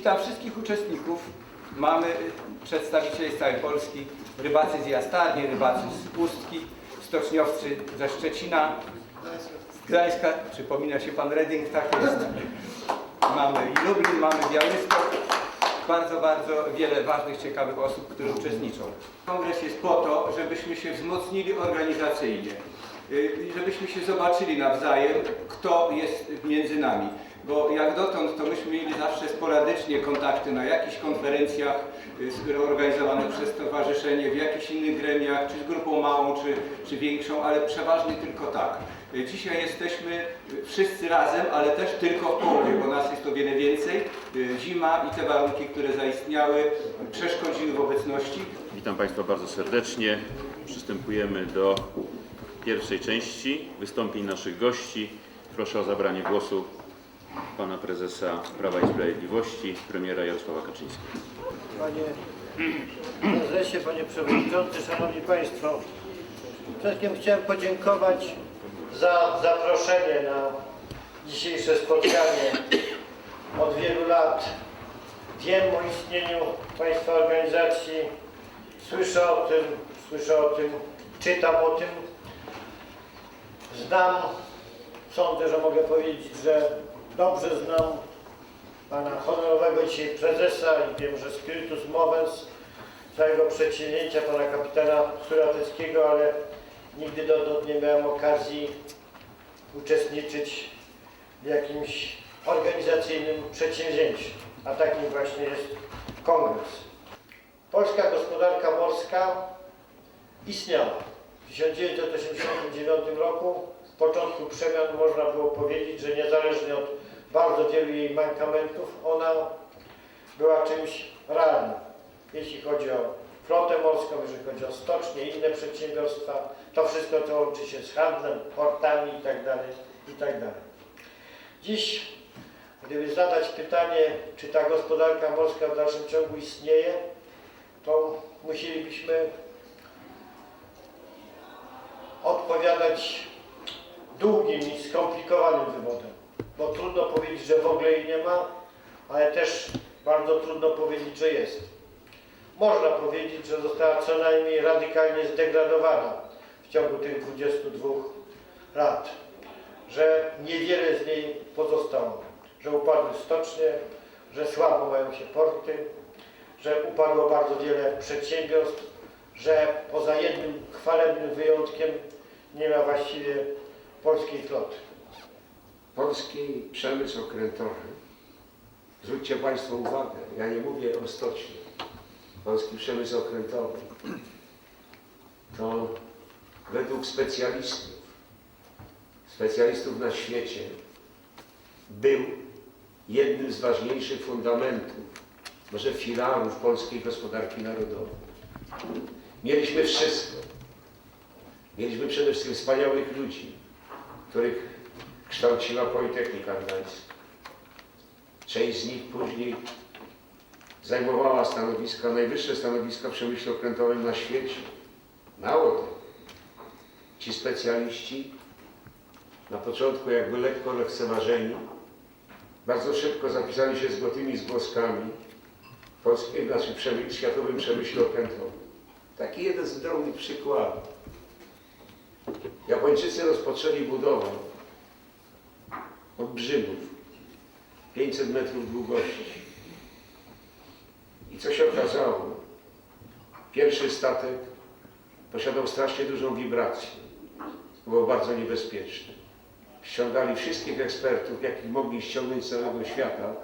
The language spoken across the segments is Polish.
Witam wszystkich uczestników. Mamy przedstawicieli z całej Polski, rybacy z Jastarni, rybacy z Pustki, stoczniowcy ze Szczecina, z Gdańska, przypomina się pan Reding, tak jest. Mamy i Lublin, mamy Białystok, bardzo, bardzo wiele ważnych, ciekawych osób, które uczestniczą. Kongres jest po to, żebyśmy się wzmocnili organizacyjnie, y, żebyśmy się zobaczyli nawzajem, kto jest między nami. Bo jak dotąd to myśmy mieli zawsze sporadycznie kontakty na jakichś konferencjach y, organizowanych przez stowarzyszenie, w jakichś innych gremiach, czy z grupą małą, czy, czy większą, ale przeważnie tylko tak. Y, Dzisiaj jesteśmy y, wszyscy razem, ale też tylko w połowie, bo nas jest o wiele więcej. Zima i te warunki, które zaistniały, przeszkodziły w obecności. Witam Państwa bardzo serdecznie. Przystępujemy do pierwszej części wystąpień naszych gości. Proszę o zabranie głosu pana prezesa Prawa i Sprawiedliwości, premiera Jarosława Kaczyńskiego. Panie prezesie, panie przewodniczący, szanowni państwo. Przede wszystkim chciałem podziękować za zaproszenie na dzisiejsze spotkanie. Od wielu lat wiem o istnieniu państwa organizacji, słyszę o tym, słyszę o tym, czytam o tym. Znam, sądzę, że mogę powiedzieć, że dobrze znam pana honorowego dzisiaj prezesa i wiem, że spiritus movens całego przedsięwzięcia pana kapitana Surateckiego, ale nigdy dotąd nie miałem okazji uczestniczyć w jakimś organizacyjnym przedsięwzięciu, a takim właśnie jest kongres. Polska gospodarka morska istniała. W 1989 roku, początku przemian, można było powiedzieć, że niezależnie od bardzo wielu jej mankamentów, ona była czymś realnym. Jeśli chodzi o flotę morską, jeżeli chodzi o stocznie, inne przedsiębiorstwa, to wszystko to łączy się z handlem, portami itd. itd. Dziś, gdyby zadać pytanie, czy ta gospodarka morska w dalszym ciągu istnieje, to musielibyśmy odpowiadać długim i skomplikowanym wywodem, bo trudno powiedzieć, że w ogóle jej nie ma, ale też bardzo trudno powiedzieć, że jest. Można powiedzieć, że została co najmniej radykalnie zdegradowana w ciągu tych 22 lat, że niewiele z niej pozostało, że upadły stocznie, że słabo mają się porty, że upadło bardzo wiele przedsiębiorstw, że poza jednym chwalebnym wyjątkiem nie ma właściwie polskiej floty. Polski przemysł okrętowy, zwróćcie Państwo uwagę, ja nie mówię o stoczni, polski przemysł okrętowy to według specjalistów, specjalistów na świecie był jednym z ważniejszych fundamentów, może filarów polskiej gospodarki narodowej. Mieliśmy wszystko. Mieliśmy przede wszystkim wspaniałych ludzi, których kształciła Politechnika Gdańska. Część z nich później zajmowała stanowiska, najwyższe stanowiska w przemyśle okrętowym na świecie. Mało tego, ci specjaliści na początku jakby lekko lekceważeni, bardzo szybko zapisali się złotymi zgłoskami polskim, znaczy przemy- światowym przemyśle okrętowym. Taki jeden z drobnych przykładów. Japończycy rozpoczęli budowę od brzegów, 500 metrów długości. I co się okazało? Pierwszy statek posiadał strasznie dużą wibrację. Było bardzo niebezpieczne. Ściągali wszystkich ekspertów, jakich mogli ściągnąć z całego świata.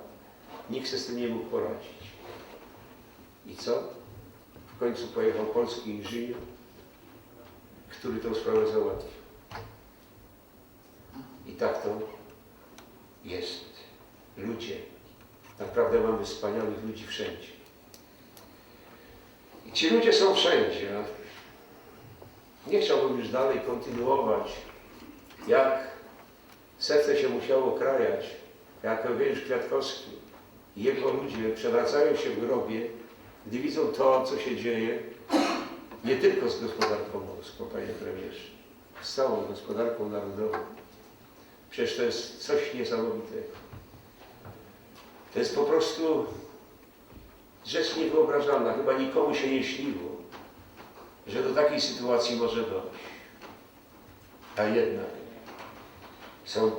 Nikt sobie z tym nie mógł poradzić. I co? W końcu pojechał polski inżynier, który tę sprawę załatwił. I tak to jest. Ludzie. Naprawdę mamy wspaniałych ludzi wszędzie. I ci ludzie są wszędzie. Nie chciałbym już dalej kontynuować, jak serce się musiało krajać, jak Eugeniusz Kwiatkowski i jego ludzie przewracają się w grobie, gdy widzą to, co się dzieje, nie tylko z gospodarką morską, panie premierze, z całą gospodarką narodową. Przecież to jest coś niesamowitego. To jest po prostu rzecz niewyobrażalna. Chyba nikomu się nie śniło, że do takiej sytuacji może dojść. A jednak są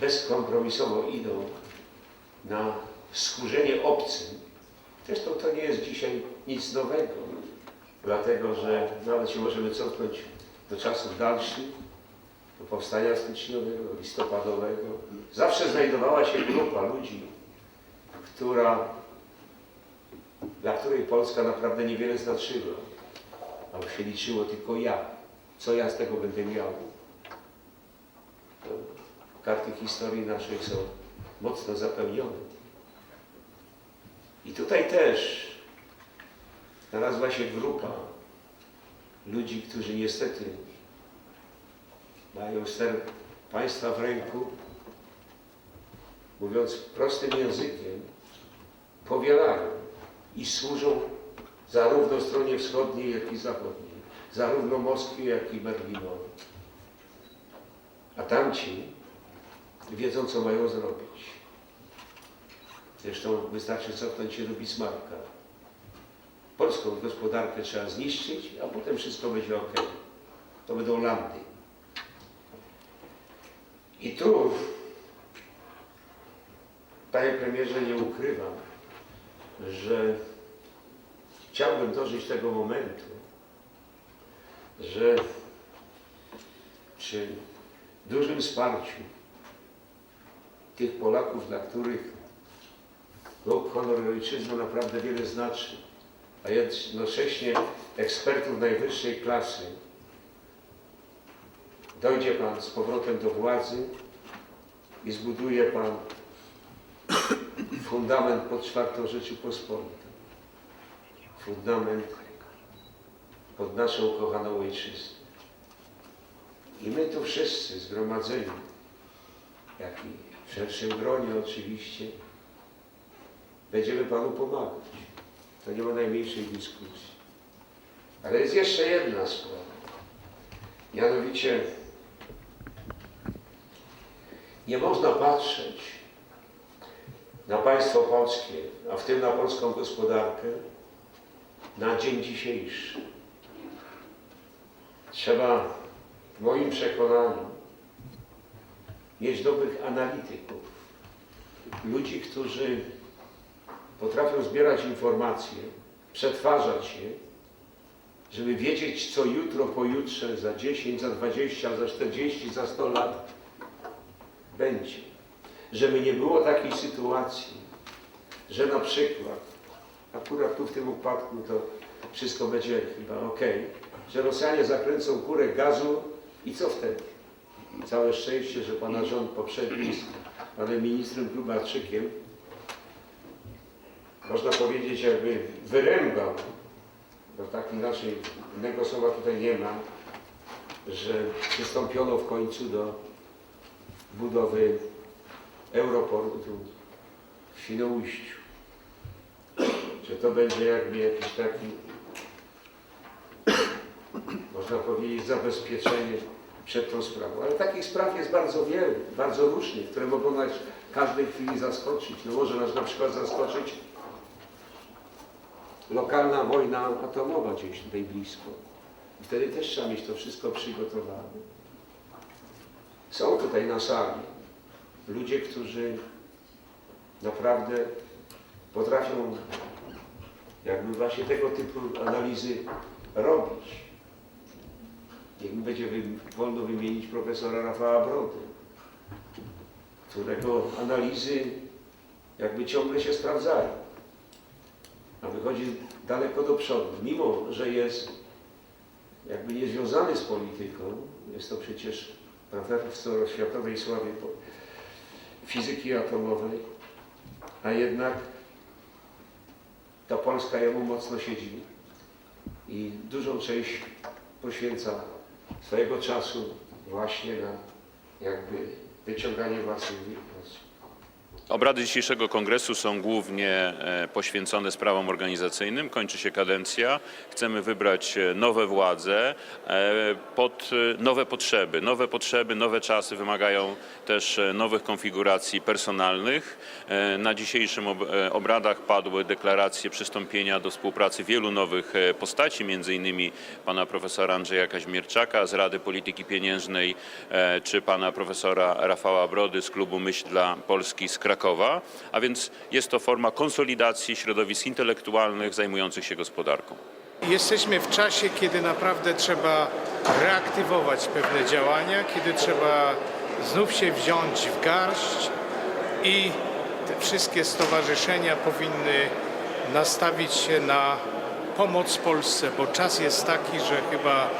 bezkompromisowo idą na skórzenie obcym. Zresztą to nie jest dzisiaj nic nowego, dlatego że nawet się możemy cofnąć do czasów dalszych, do powstania styczniowego, listopadowego. Zawsze znajdowała się grupa ludzi, która, dla której Polska naprawdę niewiele znaczyła, a się liczyło tylko ja. Co ja z tego będę miał? Karty historii naszej są mocno zapełnione. I tutaj też znalazła się grupa ludzi, którzy niestety mają ster państwa w ręku, mówiąc prostym językiem, powielają i służą zarówno stronie wschodniej, jak i zachodniej, zarówno Moskwie, jak i Berlinowi. A tamci wiedzą, co mają zrobić. Zresztą wystarczy cofnąć się do Bismarcka. Polską gospodarkę trzeba zniszczyć, a potem wszystko będzie ok. To będą landy. I tu, panie premierze, nie ukrywam, że chciałbym dożyć tego momentu, że przy dużym wsparciu tych Polaków, dla których no, honor i ojczyzna naprawdę wiele znaczy, a jednocześnie ekspertów najwyższej klasy, dojdzie Pan z powrotem do władzy i zbuduje Pan fundament pod czwartą Rzeczypospolitą. Fundament pod naszą kochaną ojczyznę. I my tu wszyscy zgromadzeni, jak i w szerszym gronie oczywiście, będziemy Panu pomagać. To nie ma najmniejszej dyskusji. Ale jest jeszcze jedna sprawa. Mianowicie nie można patrzeć na państwo polskie, a w tym na polską gospodarkę, na dzień dzisiejszy. Trzeba, w moim przekonaniu, mieć dobrych analityków, ludzi, którzy potrafią zbierać informacje, przetwarzać je, żeby wiedzieć, co jutro, pojutrze, za 10, za 20, za 40, za 100 lat będzie. Żeby nie było takiej sytuacji, że na przykład, akurat tu w tym upadku to wszystko będzie chyba ok, że Rosjanie zakręcą kurę gazu i co wtedy? Całe szczęście, że pana rząd poprzedni z panem ministrem Grubarczykiem można powiedzieć, jakby wyrębał, bo tak inaczej innego słowa tutaj nie ma, że przystąpiono w końcu do budowy Europortu w Świnoujściu. Że to będzie jakby jakiś taki, można powiedzieć, zabezpieczenie przed tą sprawą. Ale takich spraw jest bardzo wiele, bardzo różnych, które mogą nas w każdej chwili zaskoczyć. No może nas na przykład zaskoczyć lokalna wojna atomowa gdzieś tutaj blisko. I wtedy też trzeba mieć to wszystko przygotowane. Są tutaj na sali ludzie, którzy naprawdę potrafią jakby właśnie tego typu analizy robić. Niech mi będzie wolno wymienić profesora Rafała Brody, którego analizy jakby ciągle się sprawdzają a wychodzi daleko do przodu, mimo że jest jakby niezwiązany z polityką, jest to przecież profesor o światowej sławie fizyki atomowej, a jednak ta Polska jemu mocno siedzi i dużą część poświęca swojego czasu właśnie na jakby wyciąganie własnych wniosków. Obrady dzisiejszego kongresu są głównie e, poświęcone sprawom organizacyjnym. Kończy się kadencja. Chcemy wybrać e, nowe władze e, pod nowe potrzeby. Nowe potrzeby, nowe czasy wymagają też nowych konfiguracji personalnych. Na dzisiejszym ob- obradach padły deklaracje przystąpienia do współpracy wielu nowych postaci, między innymi pana profesora Andrzeja Kaźmierczaka z Rady Polityki Pieniężnej, czy pana profesora Rafała Brody z klubu Myśl dla Polski z Krakowa, a więc jest to forma konsolidacji środowisk intelektualnych zajmujących się gospodarką. Jesteśmy w czasie, kiedy naprawdę trzeba reaktywować pewne działania, kiedy trzeba znów się wziąć w garść i te wszystkie stowarzyszenia powinny nastawić się na pomoc Polsce, bo czas jest taki, że chyba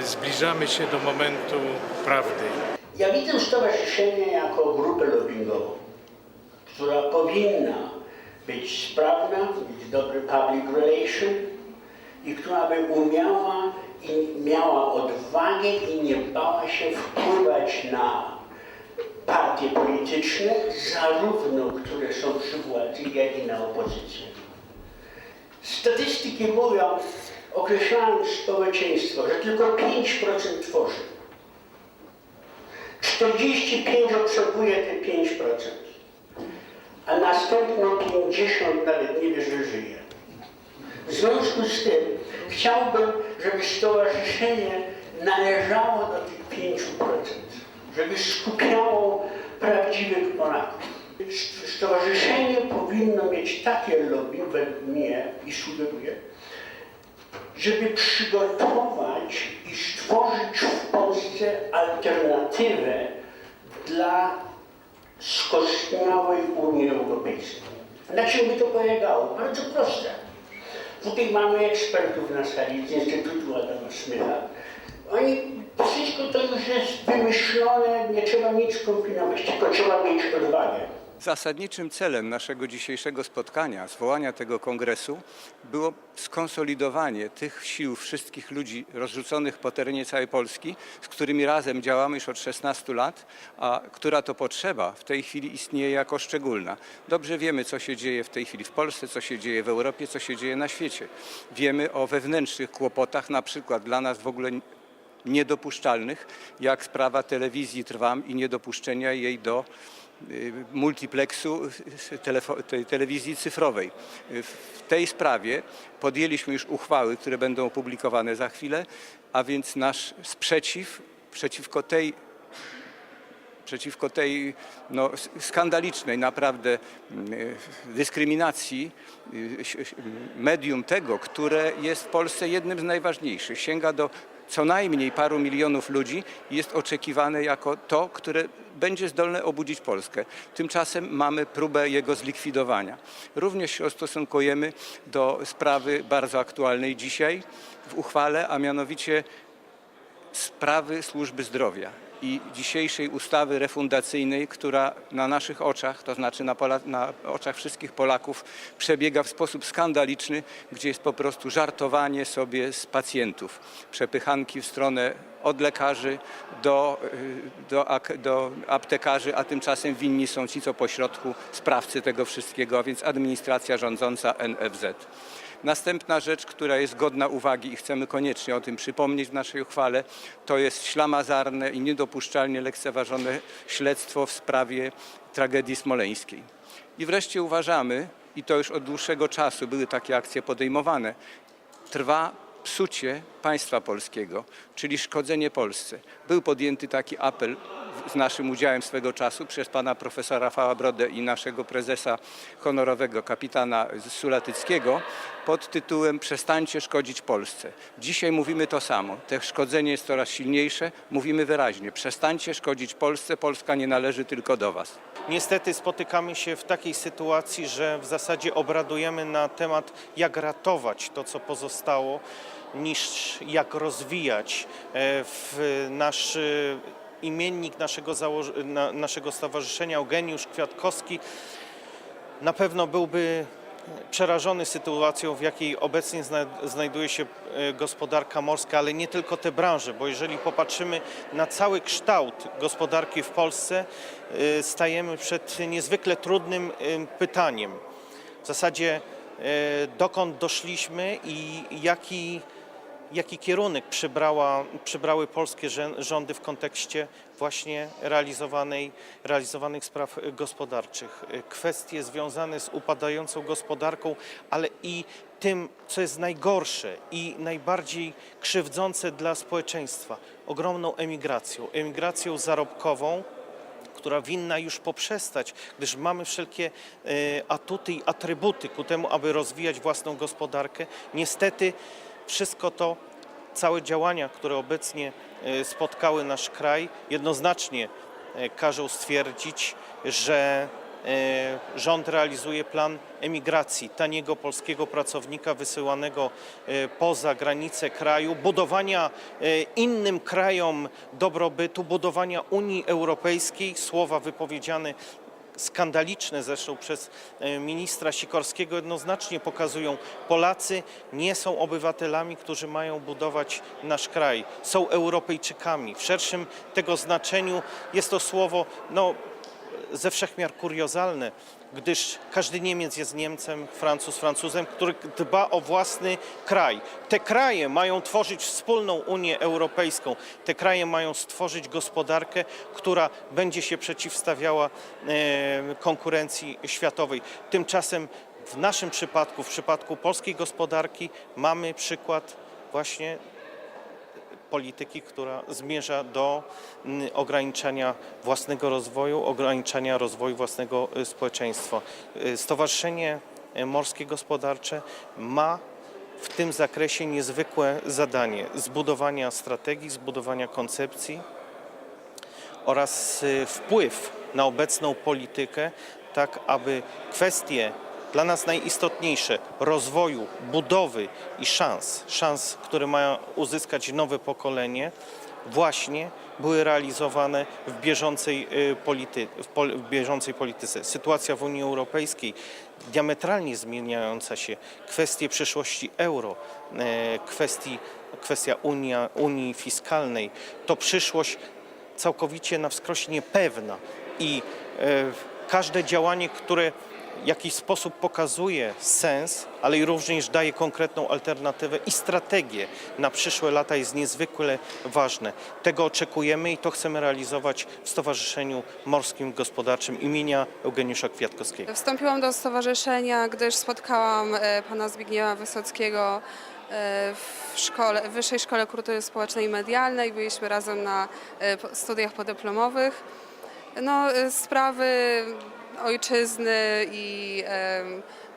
y, zbliżamy się do momentu prawdy. Ja widzę stowarzyszenie jako grupę lobbyingową, która powinna być sprawna, mieć dobry public relation i która by umiała i miała odwagę i nie bała się wpływać na partie polityczne, zarówno które są przy władzy, jak i na opozycję. Statystyki mówią, określając społeczeństwo, że tylko 5% tworzy. 45 obserwuje te 5%, a następne 50 nawet nie wie, że żyje. W związku z tym chciałbym, żeby stowarzyszenie należało do tych 5%, żeby skupiało prawdziwych Polaków. Stowarzyszenie powinno mieć takie lobby, według mnie i sugeruję, żeby przygotować i stworzyć w Polsce alternatywę dla skostniałej Unii Europejskiej. Na czym by to polegało? Bardzo proste. Tutaj mamy ekspertów na sali z Instytutu Adama Smycha. Oni, wszystko to już jest wymyślone, nie trzeba nic kombinować, tylko trzeba mieć odwagę. Zasadniczym celem naszego dzisiejszego spotkania, zwołania tego kongresu, było skonsolidowanie tych sił wszystkich ludzi rozrzuconych po terenie całej Polski, z którymi razem działamy już od 16 lat, a która to potrzeba w tej chwili istnieje jako szczególna. Dobrze wiemy, co się dzieje w tej chwili w Polsce, co się dzieje w Europie, co się dzieje na świecie. Wiemy o wewnętrznych kłopotach, na przykład dla nas w ogóle niedopuszczalnych, jak sprawa telewizji Trwam i niedopuszczenia jej do y, multiplexu y, telewizji cyfrowej. Y, W tej sprawie podjęliśmy już uchwały, które będą opublikowane za chwilę, a więc nasz sprzeciw przeciwko tej przeciwko tej no, skandalicznej naprawdę dyskryminacji medium tego, które jest w Polsce jednym z najważniejszych. Sięga do co najmniej paru milionów ludzi jest oczekiwane jako to, które będzie zdolne obudzić Polskę. Tymczasem mamy próbę jego zlikwidowania. Również się ustosunkujemy do sprawy bardzo aktualnej dzisiaj w uchwale, a mianowicie sprawy służby zdrowia i dzisiejszej ustawy refundacyjnej, która na naszych oczach, to znaczy na, Pola, na oczach wszystkich Polaków, przebiega w sposób skandaliczny, gdzie jest po prostu żartowanie sobie z pacjentów, przepychanki w stronę od lekarzy do, y, do, do aptekarzy, a tymczasem winni są ci, co pośrodku sprawcy tego wszystkiego, a więc administracja rządząca NFZ. Następna rzecz, która jest godna uwagi i chcemy koniecznie o tym przypomnieć w naszej uchwale, to jest ślamazarne i niedopuszczalnie lekceważone śledztwo w sprawie tragedii smoleńskiej. I wreszcie uważamy, i to już od dłuższego czasu były takie akcje podejmowane, trwa psucie państwa polskiego, czyli szkodzenie Polsce. Był podjęty taki apel z naszym udziałem swego czasu przez pana profesora Rafała Brodę i naszego prezesa honorowego, kapitana Sulatyckiego, pod tytułem Przestańcie szkodzić Polsce. Dzisiaj mówimy to samo. To szkodzenie jest coraz silniejsze. Mówimy wyraźnie. Przestańcie szkodzić Polsce. Polska nie należy tylko do was. Niestety spotykamy się w takiej sytuacji, że w zasadzie obradujemy na temat, jak ratować to, co pozostało, niż jak rozwijać e, w nasz imiennik naszego, na, naszego stowarzyszenia, Eugeniusz Kwiatkowski, na pewno byłby przerażony sytuacją, w jakiej obecnie zna- znajduje się e, gospodarka morska, ale nie tylko te branże, bo jeżeli popatrzymy na cały kształt gospodarki w Polsce, e, stajemy przed niezwykle trudnym e, pytaniem. W zasadzie dokąd doszliśmy i jaki, jaki kierunek przybrała, przybrały polskie rządy w kontekście właśnie realizowanej, realizowanych spraw gospodarczych. Kwestie związane z upadającą gospodarką, ale i tym, co jest najgorsze i najbardziej krzywdzące dla społeczeństwa, ogromną emigracją, emigracją zarobkową, która winna już poprzestać, gdyż mamy wszelkie e, atuty i atrybuty ku temu, aby rozwijać własną gospodarkę. Niestety wszystko to, całe działania, które obecnie e, spotkały nasz kraj, jednoznacznie e, każą stwierdzić, że e, rząd realizuje plan emigracji taniego polskiego pracownika wysyłanego poza granice kraju, budowania innym krajom dobrobytu, budowania Unii Europejskiej, słowa wypowiedziane skandaliczne zresztą przez e, ministra Sikorskiego jednoznacznie pokazują, Polacy nie są obywatelami, którzy mają budować nasz kraj. Są Europejczykami. W szerszym tego znaczeniu jest to słowo no, ze wszechmiar kuriozalne, gdyż każdy Niemiec jest Niemcem, Francuz Francuzem, który dba o własny kraj. Te kraje mają tworzyć wspólną Unię Europejską. Te kraje mają stworzyć gospodarkę, która będzie się przeciwstawiała e, konkurencji światowej. Tymczasem w naszym przypadku, w przypadku polskiej gospodarki mamy przykład właśnie polityki, która zmierza do mm, ograniczania własnego rozwoju, ograniczania rozwoju własnego y, społeczeństwa. Y, Stowarzyszenie y, Morskie Gospodarcze ma w tym zakresie niezwykłe zadanie zbudowania strategii, zbudowania koncepcji oraz wpływ na obecną politykę, tak aby kwestie dla nas najistotniejsze rozwoju, budowy i szans, szans, które mają uzyskać nowe pokolenie, właśnie były realizowane w bieżącej, y, polity, w pol, w bieżącej polityce. Sytuacja w Unii Europejskiej diametralnie zmieniająca się, kwestie przyszłości euro, e, kwestii, kwestia Unia, Unii Fiskalnej, to przyszłość całkowicie na wskroś niepewna i e, każde działanie, które w jakiś sposób pokazuje sens, ale i również daje konkretną alternatywę i strategię na przyszłe lata jest niezwykle ważne. Tego oczekujemy i to chcemy realizować w Stowarzyszeniu Morskim Gospodarczym imienia Eugeniusza Kwiatkowskiego. Wstąpiłam do stowarzyszenia, gdyż spotkałam e, pana Zbigniewa Wysockiego e, w, szkole, Wyższej Szkole Kultury Społecznej i Medialnej. Byliśmy razem na e, studiach podyplomowych. No, sprawy ojczyzny i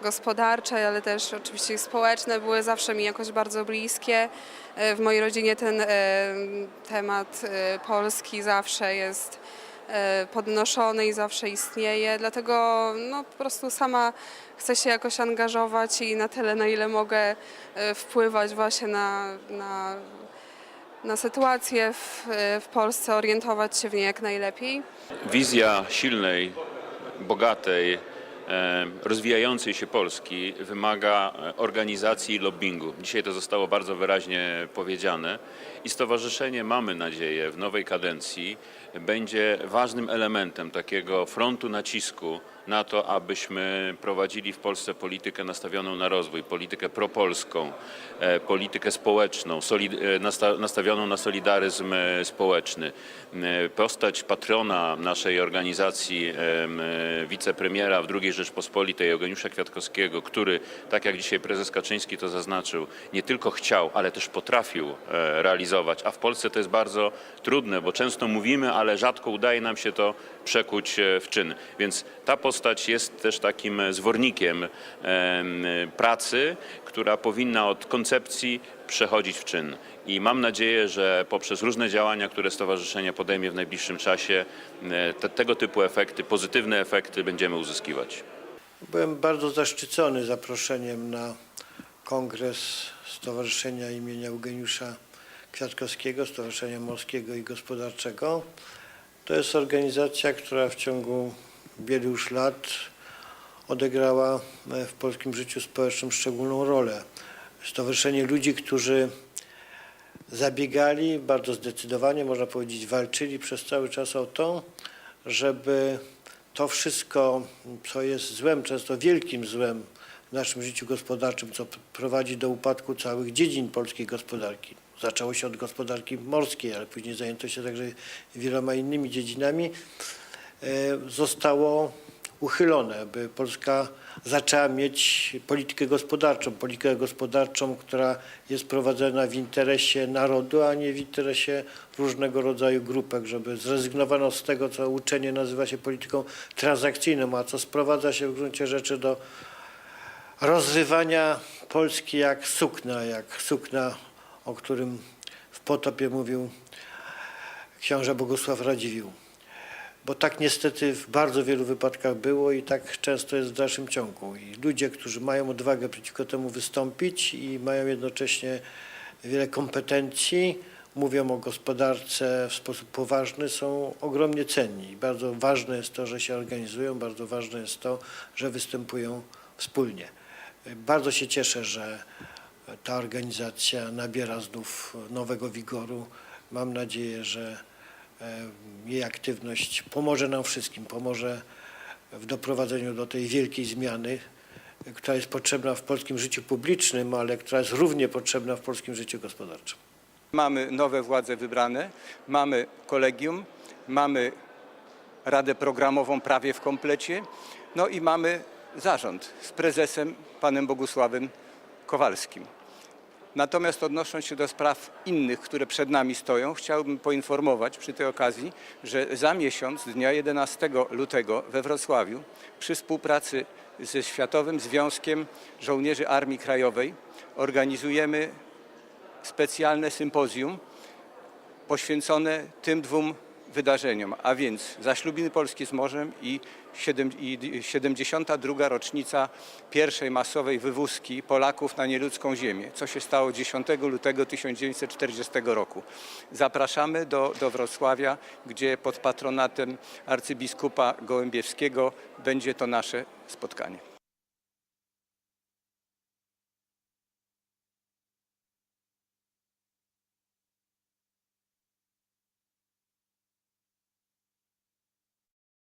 gospodarcze, ale też oczywiście społeczne były zawsze mi jakoś bardzo bliskie. E, W mojej rodzinie ten em, temat e, Polski zawsze jest e, podnoszony i zawsze istnieje, dlatego no, po prostu sama chcę się jakoś angażować i na tyle, na ile mogę wpływać właśnie na, na, na sytuację w, w Polsce, orientować się w niej jak najlepiej. Wizja silnej, bogatej, rozwijającej się Polski wymaga e, organizacji i lobbingu. Dzisiaj to zostało bardzo wyraźnie powiedziane i stowarzyszenie, mamy nadzieję, w nowej kadencji będzie ważnym elementem takiego frontu nacisku na to, abyśmy prowadzili w Polsce politykę nastawioną na rozwój, politykę propolską, e, politykę społeczną, e, nasta- nastawioną na solidaryzm e, społeczny. Postać patrona naszej organizacji, em, wicepremiera w II Rzeczpospolitej, Eugeniusza Kwiatkowskiego, który, tak jak dzisiaj prezes Kaczyński to zaznaczył, nie tylko chciał, ale też potrafił realizować, a w Polsce to jest bardzo trudne, bo często mówimy, ale rzadko udaje nam się to przekuć e, w czyn. Więc ta postać jest też takim zwornikiem em, pracy, która powinna od koncepcji przechodzić w czyn. I mam nadzieję, że poprzez różne działania, które stowarzyszenie podejmie w najbliższym czasie, e, te, tego typu efekty, pozytywne efekty będziemy uzyskiwać. Byłem bardzo zaszczycony zaproszeniem na kongres Stowarzyszenia imienia Eugeniusza Kwiatkowskiego, Stowarzyszenia Morskiego i Gospodarczego. To jest organizacja, która w ciągu wielu już lat odegrała e, w polskim życiu społecznym szczególną rolę. Stowarzyszenie ludzi, którzy zabiegali bardzo zdecydowanie, można powiedzieć, walczyli przez cały czas o to, żeby to wszystko, co jest złem, często wielkim złem w naszym życiu gospodarczym, co prowadzi do upadku całych dziedzin polskiej gospodarki. Zaczęło się od gospodarki morskiej, ale później zajęto się także wieloma innymi dziedzinami. e, Zostało uchylone, by Polska zaczęła mieć politykę gospodarczą, politykę gospodarczą, która jest prowadzona w interesie narodu, a nie w interesie różnego rodzaju grupek, żeby zrezygnowano z tego, co uczenie nazywa się polityką transakcyjną, a co sprowadza się w gruncie rzeczy do rozrywania Polski jak sukna, jak sukna, o którym w potopie mówił książę Bogusław Radziwiłł. Bo tak niestety w bardzo wielu wypadkach było i tak często jest w dalszym ciągu. I ludzie, którzy mają odwagę przeciwko temu wystąpić i mają jednocześnie wiele kompetencji, mówią o gospodarce w sposób poważny, są ogromnie cenni. Bardzo ważne jest to, że się organizują, bardzo ważne jest to, że występują wspólnie. Bardzo się cieszę, że ta organizacja nabiera znów nowego wigoru. Mam nadzieję, że e, jej aktywność pomoże nam wszystkim, pomoże w doprowadzeniu do tej wielkiej zmiany, która jest potrzebna w polskim życiu publicznym, ale która jest równie potrzebna w polskim życiu gospodarczym. Mamy nowe władze wybrane, mamy kolegium, mamy radę programową prawie w komplecie, no i mamy zarząd z prezesem panem Bogusławem Kowalskim. Natomiast odnosząc się do spraw innych, które przed nami stoją, chciałbym poinformować przy tej okazji, że za miesiąc, dnia 11 lutego we Wrocławiu, przy współpracy ze Światowym Związkiem Żołnierzy Armii Krajowej organizujemy specjalne sympozjum poświęcone tym dwóm wydarzeniom, a więc zaślubiny Polski z morzem i siedem- i 72. rocznica pierwszej masowej wywózki Polaków na nieludzką ziemię, co się stało 10 lutego 1940 roku. Zapraszamy do, do Wrocławia, gdzie pod patronatem arcybiskupa Gołębiewskiego będzie to nasze spotkanie.